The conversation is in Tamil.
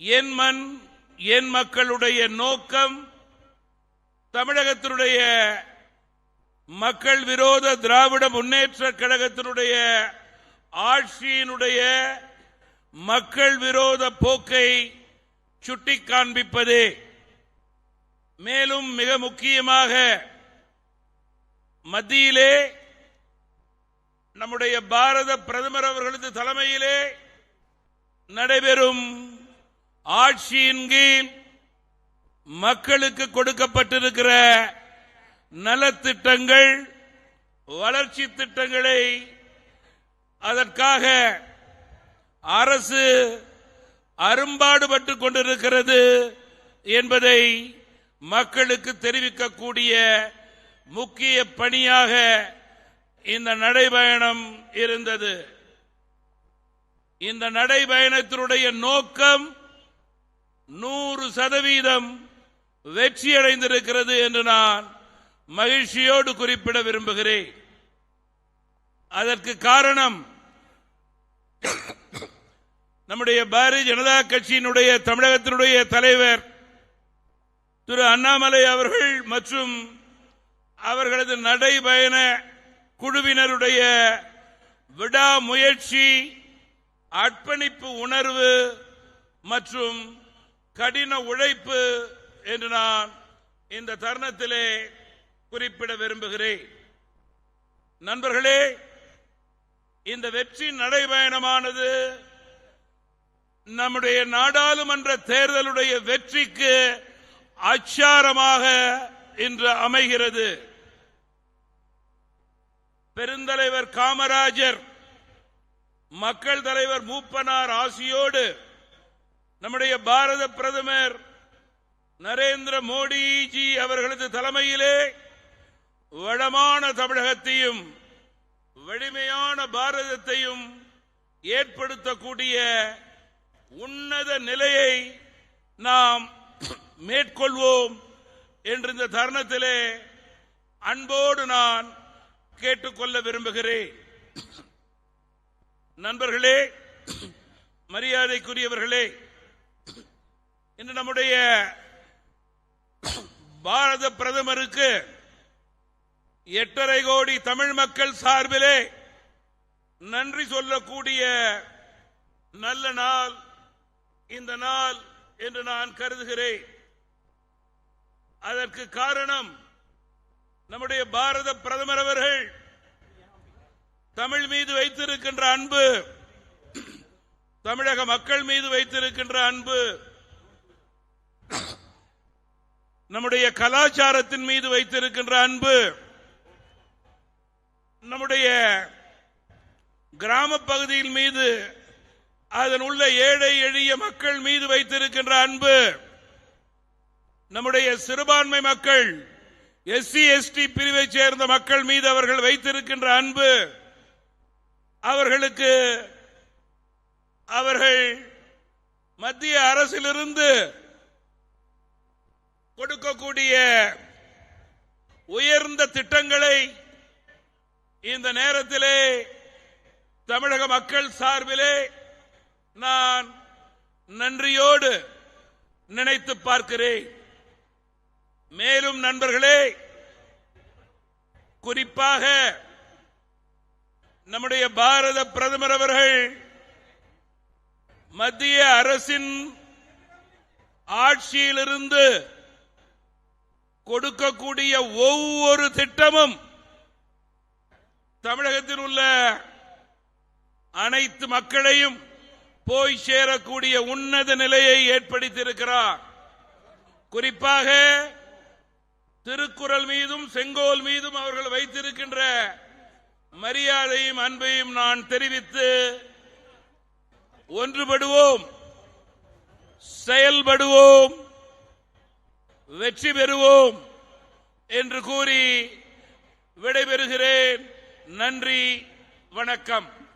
என் மண் என் மக்களுடைய நோக்கம் தமிழகத்தினுடைய மக்கள் விரோத திராவிட முன்னேற்ற கழகத்தினுடைய ஆட்சியினுடைய மக்கள் விரோத போக்கை சுட்டி காண்பிப்பதே மேலும் மிக முக்கியமாக மத்தியிலே நம்முடைய பாரத பிரதமர் அவர்களது தலைமையிலே நடைபெறும் ஆட்சியின் கீழ் மக்களுக்கு கொடுக்கப்பட்டிருக்கிற நலத்திட்டங்கள் வளர்ச்சி திட்டங்களை அதற்காக அரசு அரும்பாடுபட்டு கொண்டிருக்கிறது என்பதை மக்களுக்கு தெரிவிக்கக்கூடிய முக்கிய பணியாக இந்த நடைபயணம் இருந்தது. இந்த நடைபயணத்தினுடைய நோக்கம் நூறு சதவீதம் வெற்றி அடைந்திருக்கிறது என்று நான் மகிழ்ச்சியோடு குறிப்பிட விரும்புகிறேன். அதற்கு காரணம் நம்முடைய பாரதிய ஜனதா கட்சியினுடைய தமிழகத்தினுடைய தலைவர் திரு அண்ணாமலை அவர்கள் மற்றும் அவர்களது நடைபயண குழுவினருடைய விடாமுயற்சி அர்ப்பணிப்பு உணர்வு மற்றும் கடின உழைப்பு என்று நான் இந்த தருணத்திலே குறிப்பிட விரும்புகிறேன். நண்பர்களே இந்த வெற்றி நடைபயணமானது நம்முடைய நாடாளுமன்ற தேர்தலுடைய வெற்றிக்கு அச்சாரமாக இன்று அமைகிறது. பெருந்தலைவர் காமராஜர் மக்கள் தலைவர் மூப்பனார் ஆசியோடு நம்முடைய பாரத பிரதமர் நரேந்திர மோடிஜி அவர்களது தலைமையிலே வளமான தமிழகத்தையும் வலிமையான பாரதத்தையும் ஏற்படுத்தக்கூடிய உன்னத நிலையை நாம் மேற்கொள்வோம் என்று இந்த தருணத்திலே அன்போடு நான் கேட்டுக்கொள்ள விரும்புகிறேன். நண்பர்களே மரியாதைக்குரியவர்களே இன்று நம்முடைய பாரத பிரதமருக்கு எட்டரை கோடி தமிழ் மக்கள் சார்பிலே நன்றி சொல்லக்கூடிய நல்ல நாள் இந்த நாள் என்று நான் கருதுகிறேன். அதற்கு காரணம் நம்முடைய பாரத பிரதமர் அவர்கள் தமிழ் மீது வைத்திருக்கின்ற அன்பு தமிழக மக்கள் மீது வைத்திருக்கின்ற அன்பு நம்முடைய கலாச்சாரத்தின் மீது வைத்திருக்கின்ற அன்பு நம்முடைய கிராம பகுதியின் மீது அதன் உள்ள ஏழை எளிய மக்கள் மீது வைத்திருக்கின்ற அன்பு நம்முடைய சிறுபான்மை மக்கள் எஸ்சி எஸ்டி பிரிவை சேர்ந்த மக்கள் மீது அவர்கள் வைத்திருக்கின்ற அன்பு அவர்களுக்கு அவர்கள் மத்திய அரசிலிருந்து கொடுக்கக்கூடிய உயர்ந்த திட்டங்களை இந்த நேரத்திலே தமிழக மக்கள் சார்பிலே நான் நன்றியோடு நினைத்து பார்க்கிறேன். மேலும் நண்பர்களே குறிப்பாக நம்முடைய பாரத பிரதமர் அவர்கள் மத்திய அரசின் ஆட்சியிலிருந்து கொடுக்கக்கூடிய ஒவ்வொரு திட்டமும் தமிழகத்தில் உள்ள அனைத்து மக்களையும் போய் சேரக்கூடிய உன்னத நிலையை ஏற்படுத்தியிருக்கிறார். குறிப்பாக திருக்குறள் மீதும் செங்கோல் மீதும் அவர்கள் வைத்திருக்கின்ற மரியாதையும் அன்பையும் நான் தெரிவித்து ஒன்றுபடுவோம் செயல்படுவோம். வெற்றி பெறுவோம் என்று கூறி விடைபெறுகிறேன். நன்றி வணக்கம்.